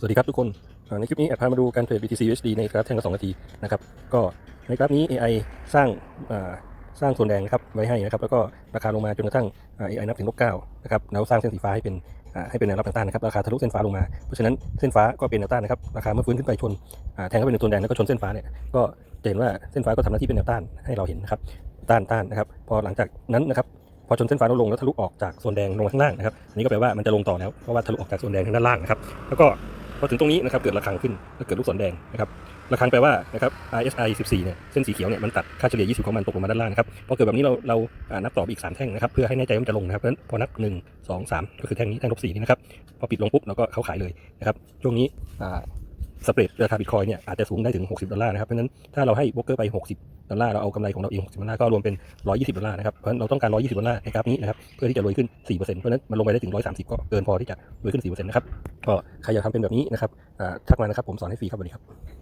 สวัสดีครับทุกคน ในคลิปนี้แอบพามาดูการเทรด BTC USD ในกราฟแท่งละ2นาทีนะครับ ก็ในกราฟนี้ AI สร้างสร้างส่วนแดงนะครับไว้ให้นะครับ แล้วก็ราคาลงมาจนกระทั่ง AI นับถึงลบ9นะครับ แล้วสร้างเส้นสีฟ้าให้เป็นให้เป็นแนวรับทางต้านนะครับ ราคาทะลุเส้นฟ้าลงมา เพราะฉะนั้นเส้นฟ้าก็เป็นแนวต้านนะครับ ราคาเมื่อฟื้นขึ้นไปชนแทงเข้าไปในส่วนแดงแล้วก็ชนเส้นฟ้าเนี่ย ก็จะเห็นว่าเส้นฟ้าก็ทำหน้าที่เป็นแนวต้านให้เราเห็นนะครับ ต้านต้านนะครับ พอหลังจากนั้นนะครับพอชนเส้นฟ้าลดลงแล้วทะลุออกจากโซนแดงลงมาข้างล่างนะครับอันนี้ก็แปลว่ามันจะลงต่อแล้ว เพราะว่าทะลุออกจากโซนแดงทางด้านล่างนะครับ แล้วก็ พอถึงตรงนี้นะครับเกิดระฆังขึ้นแล้วเกิดลูกศรแดงนะครับระฆังแปลว่านะครับ RSI 14เนี่ยเส้นสีเขียวเนี่ยมันตัดค่าเฉลี่ย 20 ของมันตกลงมาด้านล่างนะครับพอเกิดแบบนี้เราเราอ่านับต่อไปอีก 3 แท่งนะครับเพื่อให้แน่ใจว่ามันจะลงนะครับเพราะฉะนั้นพอนับ 1 2 3 ก็คือแท่งนี้แท่งลบ4นี่นะครับพอปิดลงปุ๊บเราก็เข้าขายเลยนะครับช่วงนี้อ่า สเปรดราคาบิตคอยเนี่ยอาจจะสูงได้ถึง 60 ดอลลาร์นะครับ เพราะฉะนั้นถ้าเราให้โบรกเกอร์ไป 60 ดอลลาร์ เราเอากำไรของเราเอง 60 ดอลลาร์ ก็รวมเป็น 120 ดอลลาร์นะครับ เพราะฉะนั้นเราต้องการ 120 ดอลลาร์ในกราฟนี้นะครับ เพื่อที่จะรวยขึ้น 4%เพราะนั้นมันลงไปได้ถึง 130 ก็เกินพอที่จะรวยขึ้น 4%นะครับ ก็ใครอยากทำเป็นแบบนี้นะครับอ่าทักมานะครับ ผมสอนให้ฟรีครับสวัสดีครับ